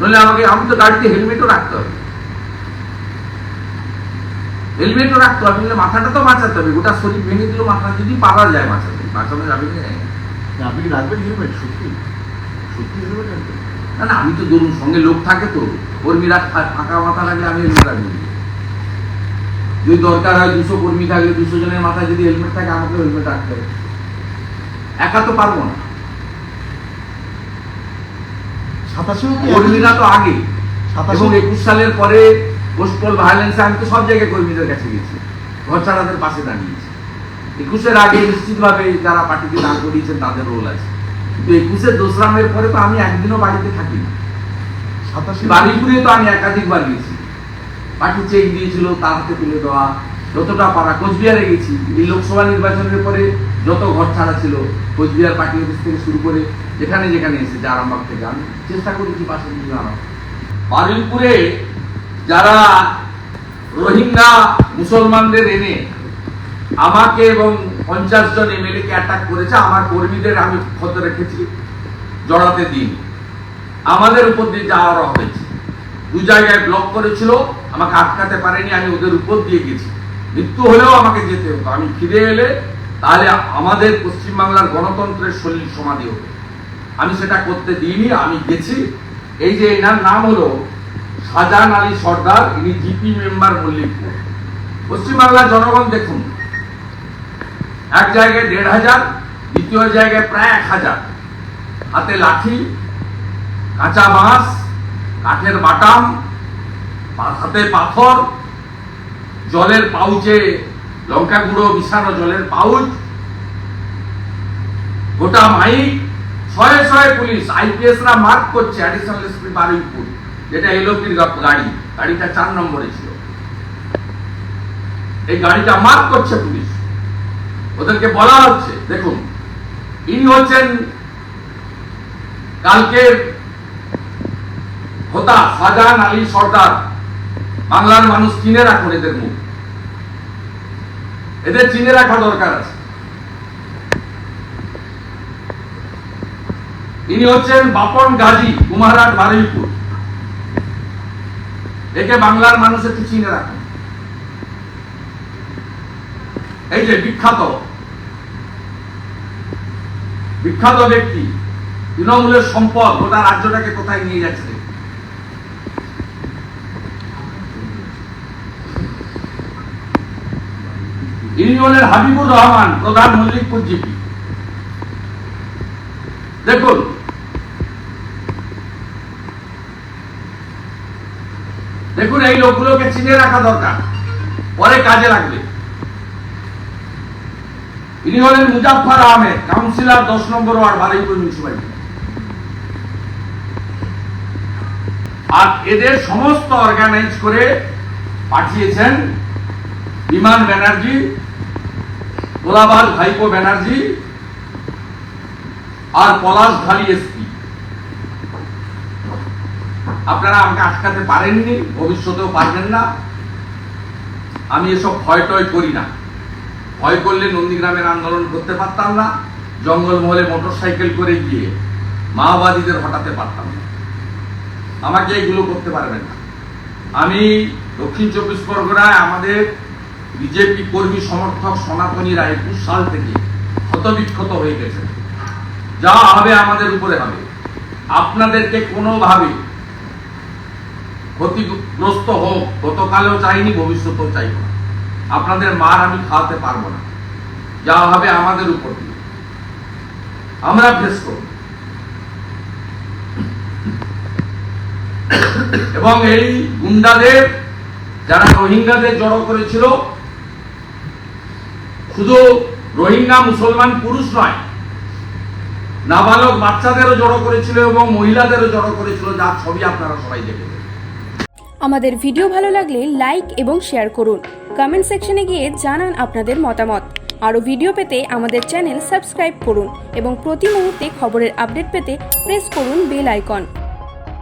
নইলে আমাকে আমি তো গাড়িতে হেলমেটও রাখতে হবে। হেলমেটও রাখতে হবে নইলে মাথাটা তো বাঁচাতে হবে। গোটা শরীর ভেঙে দিল মাথা যদি পারা যায় বাঁচাতে বাঁচানো যাবে কি আপনি রাখবেন হেলমেট? সত্যি? সত্যি হেলমেট না না আমি তো ধরুন সঙ্গে লোক থাকে তো। কর্মীরা ফাঁকা মাথা লাগলে আমি হেলমেট রাখব। যদি দরকার হয় দুশো কর্মী থাকলে দুশো জনের মাথায় যদি হেলমেট থাকে আমাকে হেলমেট রাখতে হবে। একা তো পারব না সাতাশেও কি কর্মীরা তো আগে এবং একুশ সালের পরে পোস্টপল ভায়োলেন্সে আমি তো সব জায়গায় কর্মীদের কাছে গেছি ঘর ছাড়াদের পাশে দাঁড়িয়েছি। একুশের আগে নিশ্চিতভাবে যারা পার্টিকে দাঁড় করিয়েছেন তাদের রোল আছে। কিন্তু একুশের দোসরামের পরে তো আমি একদিনও বাড়িতে থাকি না সাতাশে বালিপুরে তো আমি একাধিকবার গেছি পার্টি চেক দিয়েছিল তার হাতে তুলে দেওয়া যতটা পারা, কোচবিহারে গেছি। এই লোকসভা নির্বাচনের পরে যত ঘর ছাড়া ছিল, কোচবিহার পার্টি অফিস থেকে শুরু করে যেখানে যেখানে এসেছে আরামবাগ থেকে। আমি চেষ্টা করেছি পাশে দাঁড়ানো বারুইপুরে যারা রোহিঙ্গা মুসলমানদের এনে আমাকে এবং পঞ্চাশ জন এমএলএ কে অ্যাটাক করেছে, আমার কর্মীদের আমি ক্ষত রেখেছি, জড়াতে দিন। আমাদের উপর দিয়ে যাওয়া হয়েছে দু জায়গায় ব্লক করেছিল, আমাকে আটকাতে পারেনি, আমি ওদের উপর দিয়ে গেছি। মৃত্যু হলেও আমাকে যেতে হতো। আমি ফিরে এলে তাহলে আমাদের পশ্চিমবাংলার গণতন্ত্রের শরীর সমাধি হতো। আমি সেটা করতে দিইনি, আমি গেছি। এই যে এনার নাম হলো শাহজাহান আলী সর্দার, ইনি জিপি মেম্বার মল্লিকপুর। পশ্চিমবাংলার জনগণ দেখুন, এক জায়গায় দেড় হাজার, দ্বিতীয় জায়গায় প্রায় এক হাজার। হাতে লাঠি, কাঁচা বাঁশ, কাঠের বাটাম, হাতে পাথর জলের পাউচে লঙ্কা গুঁড়ো মিশানো জলের পাউচ। গোটা মাইক শয়ে শয়ে পুলিশ আইপিএস রা মার্ক করছে অ্যাডিশনাল এসপি বারুইপুর যেটা এলোকির গা- গাড়ি। গাড়িটা চার নম্বরে ছিল। এই গাড়িটা মার্ক করছে পুলিশ। ওদেরকে বলা হচ্ছে, দেখুন, ইনি হচ্ছেন কালকের হোতা, শাহজাহান আলী সর্দার। বাংলার মানুষ চিনে রাখুন এদের মুখ। এদের চিনে রাখা দরকার আছে। ইনি হচ্ছেন বাপন গাজী, কুমারহাট, বারুইপুর। একে বাংলার মানুষ একটু চিনে রাখুন। এই যে বিখ্যাত বিখ্যাত ব্যক্তি, তৃণমূলের সম্পদ, গোটা রাজ্যটাকে কোথায় নিয়ে যাচ্ছে? দেখুন। ইউনিয়নের হাবিবুর রহমান, প্রধান মল্লিকপুর জিপি দেখুন দেখুন, এই লোকগুলোকে চিনে রাখা দরকার। পরে কাজে লাগবে। ইনি হলেন মুজাফফর আহমেদ, কাউন্সিলর দশ নম্বর ওয়ার্ড, বারুইপুর মিউনিসিপালিটি আর এদের সমস্ত অর্গানাইজ করে পাঠিয়েছেন বিমান ব্যানার্জি গোলাবাল ভাইপো ব্যানার্জি, আর পলাশ ঢালি এসপি। আপনারা আমাকে আটকাতে পারেননি, ভবিষ্যতেও পারবেন না। আমি এসব ভয় টয় করি না। ভয় করলে নন্দীগ্রামের আন্দোলন করতে পারতাম না, জঙ্গলমহলে মোটর সাইকেল করে গিয়ে মাওবাদীদের হটাতে পারতাম না। আমাকে এগুলো করতে পারবেন না। আমি দক্ষিণ চব্বিশ পরগনায় আমাদের বিজেপি কর্মী সমর্থক সনাতনীরা একুশ সাল থেকে ক্ষতবিক্ষত হয়ে গেছে যা হবে আমাদের উপরে হবে। আপনাদেরকে কোনোভাবে ক্ষতিগ্রস্ত হোক, গতকালেও চাইনি, ভবিষ্যতেও চাইব না। আপনাদের মার আমি খাওয়াতে পারব না। যা হবে আমাদের উপর দিয়ে। আমরা ফেস করব। এবং এই গুন্ডাদের, যারা রোহিঙ্গাদের জড়ো করেছিল শুধু রোহিঙ্গা মুসলমান পুরুষ নয়, নাবালক বাচ্চাদেরও জড়ো করেছিল এবং মহিলাদেরও জড়ো করেছিল যার ছবি আপনারা সবাই দেখেছেন। আমাদের ভিডিও ভালো লাগলে লাইক এবং শেয়ার করুন। কমেন্ট সেকশনে গিয়ে জানান আপনাদের মতামত। আরও ভিডিও পেতে আমাদের চ্যানেল সাবস্ক্রাইব করুন এবং প্রতি মুহূর্তে খবরের আপডেট পেতে প্রেস করুন বেল আইকন।